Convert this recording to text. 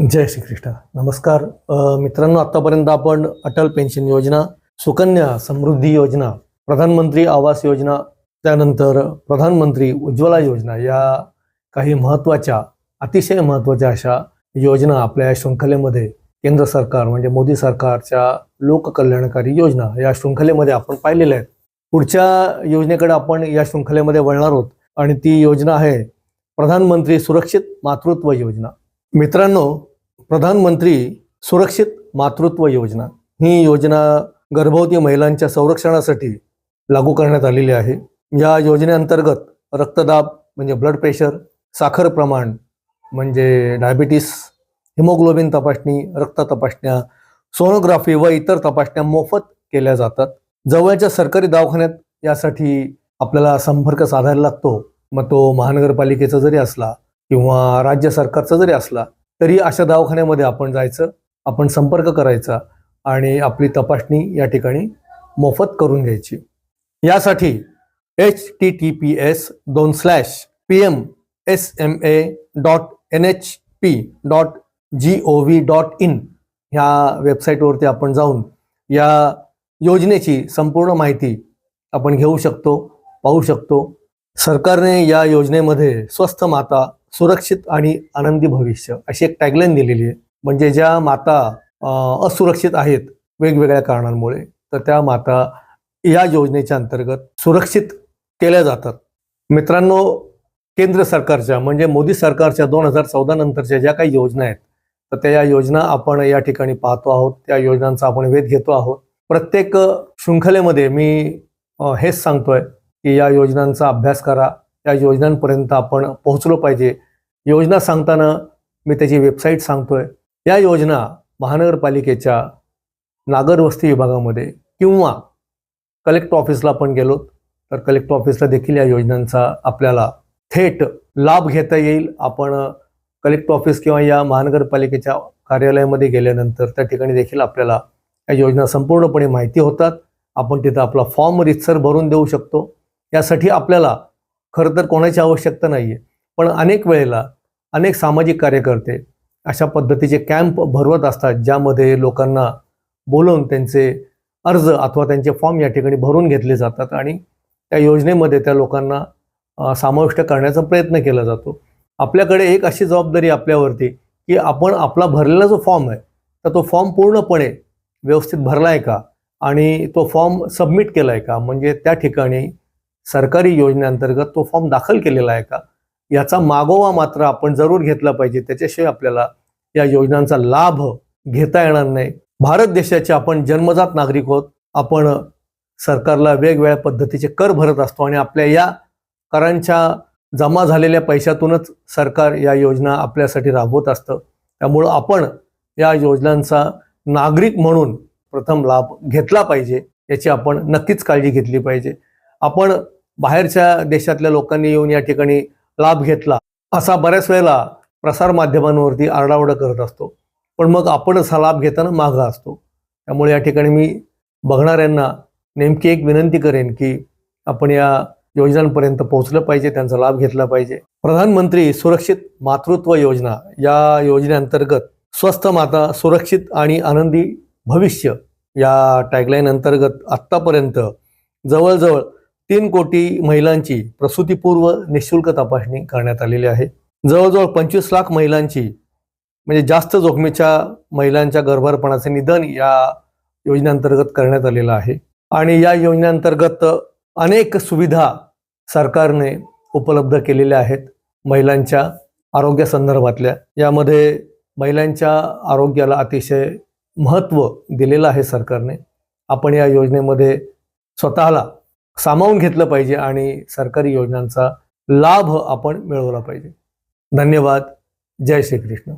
जय श्रीकृष्ण. नमस्कार. मित्रांनो आतापर्यंत आपण अटल पेन्शन योजना सुकन्या समृद्धी योजना प्रधानमंत्री आवास योजना त्यानंतर प्रधानमंत्री उज्ज्वला योजना या काही महत्त्वाच्या अतिशय महत्त्वाच्या अशा योजना आपल्या या शृंखलेमध्ये केंद्र सरकार म्हणजे मोदी सरकारच्या लोककल्याणकारी योजना या शृंखलेमध्ये आपण पाहिलेल्या आहेत. पुढच्या योजनेकडे आपण या शृंखलेमध्ये वळणार आहोत आणि ती योजना आहे प्रधानमंत्री सुरक्षित मातृत्व योजना. मित्रांनो प्रधानमंत्री सुरक्षित मातृत्व योजना. ही योजना गर्भवती महिलांच्या संरक्षणासाठी लागू करण्यात आलेली आहे. या योजनेअंतर्गत रक्तदाब म्हणजे ब्लड प्रेशर साखर प्रमाण म्हणजे डायबिटीस हिमोग्लोबिन तपासणी रक्त तपासण्या सोनोग्राफी व इतर तपासण्या मोफत केल्या जातात. जवळच्या सरकारी दवाखान्यात यासाठी आपल्याला संपर्क साधायला लागतो. मग तो महानगरपालिकेचा जरी असला किंवा राज्य सरकारचा जरी असला तरी अशा दवाखान्यामध्ये आपण जायचं आपण संपर्क करायचा आणि आपली तपासणी या ठिकाणी मोफत करून घ्यायची. यासाठी H T T P S दोन slash P M S M A dot N H P dot G O V dot in ह्या वेबसाईटवरती आपण जाऊन या योजनेची संपूर्ण माहिती आपण घेऊ शकतो पाहू शकतो. सरकारने या योजनेमध्ये स्वस्थ माता सुरक्षित आणि आनंदी भविष्य अशी एक टॅगलाईन दिलेली आहे. म्हणजे ज्या माता असुरक्षित आहेत वेगवेगळ्या कारणांमुळे तर त्या माता या योजनेच्या अंतर्गत सुरक्षित केल्या जातात. मित्रांनो केंद्र सरकारच्या म्हणजे मोदी सरकारच्या दोन हजार चौदा नंतरच्या ज्या काही योजना आहेत तर त्या या योजना आपण या ठिकाणी पाहतो आहोत. त्या योजनांचा आपण वेध घेतो आहोत. प्रत्येक शृंखलेमध्ये मी हेच सांगतोय की या योजनांचा अभ्यास करा. या योजनांपर्यंत आपण पोहोचलो पाहिजे. योजना सांगताना मी त्याची वेबसाईट सांगतोय. या योजना महानगरपालिकेच्या नागरवस्ती विभागामध्ये किंवा कलेक्टर ऑफिसला आपण गेलो तर कलेक्टर ऑफिसला देखील या योजनांचा आपल्याला थेट लाभ घेता येईल. आपण कलेक्टर ऑफिस किंवा या महानगरपालिकेच्या कार्यालयामध्ये गेल्यानंतर त्या ठिकाणी देखील आपल्याला या योजना संपूर्णपणे माहिती होतात. आपण तिथं आपला फॉर्म रितसर भरून देऊ शकतो. यासाठी आपल्याला खरं तर कोणाची आवश्यकता नाही आहे पण अनेक वेळेला अनेक सामाजिक कार्यकर्ते अशा पद्धतीचे कॅम्प भरवत असतात ज्यामध्ये लोकांना बोलवून त्यांचे अर्ज अथवा त्यांचे फॉर्म या ठिकाणी भरून घेतले जातात आणि त्या योजनेमध्ये त्या लोकांना समाविष्ट करण्याचा प्रयत्न केला जातो. आपल्याकडे एक अशी जबाबदारी आपल्यावरती की आपण आपला भरलेला जो फॉर्म आहे तर तो फॉर्म पूर्णपणे व्यवस्थित भरला आहे का? आणि तो फॉर्म सबमिट केला आहे का? म्हणजे त्या ठिकाणी सरकारी योजनेअंतर्गत तो फॉर्म दाखल केलेला आहे का? याचा मागोवा मात्र आपण जरूर घेतला पाहिजे. त्याच्याशिवाय आपल्याला या योजनांचा लाभ घेता येणार नाही. भारत देशाचे आपण जन्मजात नागरिक आहोत. आपण सरकारला वेगवेगळ्या पद्धतीचे कर भरत असतो आणि आपल्या या करांच्या जमा झालेल्या पैशातूनच सरकार या योजना आपल्यासाठी राबवत असतं. त्यामुळं आपण या योजनांचा नागरिक म्हणून प्रथम लाभ घेतला पाहिजे. याची आपण नक्कीच काळजी घेतली पाहिजे. आपण बाहेरच्या देशातल्या लोकांनी येऊन या ठिकाणी लाभ घेतला असा बऱ्याच वेळेला प्रसारमाध्यमांवरती आरडाओरडा करत असतो. पण मग आपणच हा लाभ घेताना मागा असतो. त्यामुळे या ठिकाणी मी बघणाऱ्यांना नेमकी एक विनंती करेन की आपण या योजनांपर्यंत पोहोचलं पाहिजे त्यांचा लाभ घेतला पाहिजे. प्रधानमंत्री सुरक्षित मातृत्व योजना या योजनेअंतर्गत स्वस्थ माता सुरक्षित आणि आनंदी भविष्य या टॅगलाईन अंतर्गत आत्तापर्यंत जवळजवळ तीन कोटी महिलांची प्रसूतीपूर्व निशुल्क तपासणी करण्यात आलेली आहे. जवळजवळ पंचवीस लाख महिलांची म्हणजे जास्त जोखमीच्या महिलांच्या गर्भारपणाचे निधन या योजनेअंतर्गत करण्यात आलेलं आहे. आणि या योजनेअंतर्गत अनेक सुविधा सरकारने उपलब्ध केलेल्या आहेत महिलांच्या आरोग्यासंदर्भातल्या यामध्ये महिलांच्या आरोग्याला अतिशय महत्त्व दिलेलं आहे सरकारने. आपण या योजनेमध्ये स्वतःला सामावून घेतलं पाहिजे आणि सरकारी योजनांचा लाभ आपण मिळवला पाहिजे. धन्यवाद. जय श्रीकृष्ण.